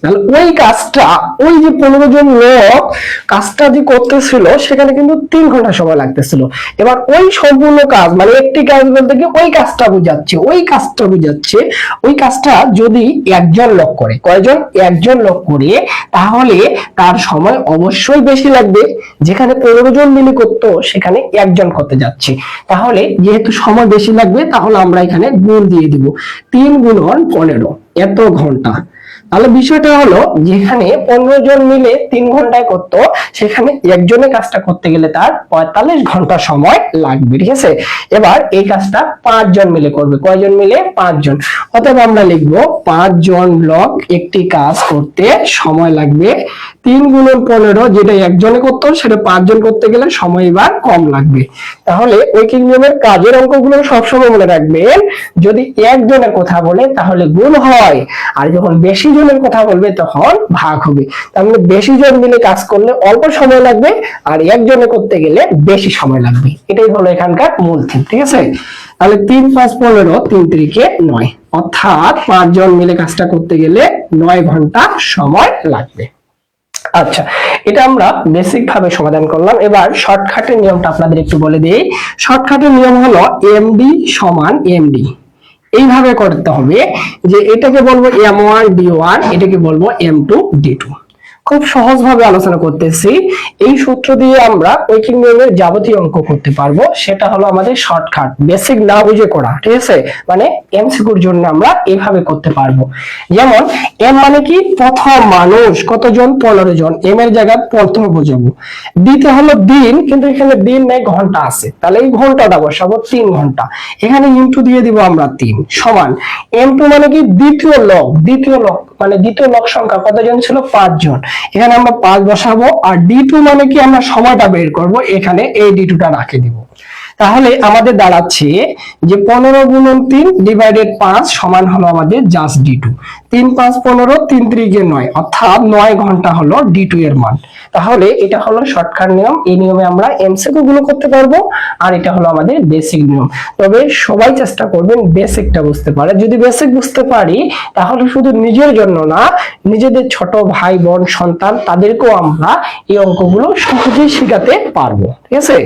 তাহলে ওই কাজটা, ওই যে পনেরো জন লোক কাজটা যে করতেছিল, সেখানে কিন্তু তিন ঘণ্টা সময় লাগতেছিল। এবার ওই সম্পূর্ণ কাজ মানে একটি কাজ বলতে কি, ওই কাজটা বুঝাচ্ছে, ওই কাজটা বুঝাচ্ছে, ওই কাজটা যদি একজন লোক করে, কয়জন? একজন লোক করে তাহলে তার সময় অবশ্যই বেশি লাগবে। যেখানে পনেরো জন মিলে করতো, সেখানে একজন করতে যাচ্ছে। তাহলে যেহেতু সময় বেশি লাগবে, তাহলে আমরা এখানে গুণ দিয়ে দিব। তিন গুণন পনেরো, এত ঘণ্টা। তাহলে বিষয়টা হলো যেখানে পনেরো জন মিলে তিন ঘন্টায় করতো, সেখানে একজনে কাজটা করতে গেলে তার পঁয়তাল্লিশ ঘণ্টা সময় লাগবে, ঠিক আছে? এবার এই কাজটা পাঁচজন মিলে করবে। কয়জন মিলে? পাঁচজন অতএব আমরা লিখব পাঁচজন লোক একটি কাজ করতে সময় লাগবে তিন গুণন পনেরো যেটা একজনে করতো, সেটা পাঁচজন করতে গেলে সময় এবার কম লাগবে। তাহলে ঐকিক নিয়মের কাজের অঙ্কগুলো সবসময় মনে রাখবেন। যদি একজনের কথা বলে, তাহলে গুণ হয়। আর যখন বেশি জনের কথা বলবে, তখন ভাগ হবে। তার মানে বেশি জন মিলে কাজ করলে অল্প সময় লাগবে, আর একজনে করতে গেলে বেশি সময় লাগবে। এটাই হলো এখানকার মূল থিম, ঠিক আছে? তাহলে তিন পাঁচ পনেরো, তিন তিরিকে নয়। অর্থাৎ পাঁচজন মিলে কাজটা করতে গেলে নয় ঘণ্টা সময় লাগবে। আচ্ছা এটা আমরা বেসিক ভাবে সমাধান করলাম। এবার শর্টকাটের নিয়মটা আপনাদের একটু বলে দিই। শর্টকাটের নিয়ম হলো এমডি সমান এমডি এইভাবে করতে হবে যে এটাকে বলব এম ওয়ান ডি ওয়ান এটাকে বলব এম টু ডি টু খুব সহজ ভাবে আলোচনা করতেছি। এই সূত্র দিয়ে আমরা ঐকিক নিয়মের যাবতীয় অঙ্ক করতে পারব। সেটা হলো আমাদের শর্টকাট বেসিক না বুঝে করা, ঠিক আছে? মানে এমসিকিউর জন্য আমরা এইভাবে করতে পারব। যেমন এম মানে কি? প্রথম মানুষ, কতজন? পনেরো জন। এম এর জায়গায় প্রথম বোঝাবো। দিতে হলো দিন, কিন্তু এখানে দিন নেই, ঘণ্টা আছে। তাহলে এই ঘন্টাটা বসাবো, তিন ঘণ্টা। এখানে ইনটু দিয়ে দিব আমরা তিন, সমান। এম টু মানে কি? দ্বিতীয় লক দ্বিতীয় লক মানে দ্বিতীয় লক সংখ্যা কতজন ছিল? পাঁচজন। এখানে আমরা পাঁচ বসাবো, আর ডি টু মানে কি? আমরা সময়টা বের করব। এখানে এই ডি টুটা রাখে দিব। তাহলে আমাদের দাঁড়াচ্ছে যে পনেরো গুণন তিন ডিভাইডেড পাঁচ সমান হলো আমাদের জাস্ট ডি টু তিন পাঁচ পনেরো, তিন ত্রিকে নয়, অর্থাৎ নয় ঘণ্টা হলো ডি টু এর মান। তাহলে এটা হলো শর্টকাট নিয়ম, এই নিয়মে আমরা এমসিকিউ গুলো করতে পারব, আর এটা হলো আমাদের বেসিক নিয়ম। তবে সবাই চেষ্টা করবেন বেসিকটা বুঝতে পারে যদি বেসিক বুঝতে পারি, তাহলে শুধু নিজের জন্য না, নিজেদের ছোট ভাই, বোন, সন্তান, তাদেরকেও আমরা এই অঙ্কগুলো সহজেই শেখাতে পারব। ঠিক আছে?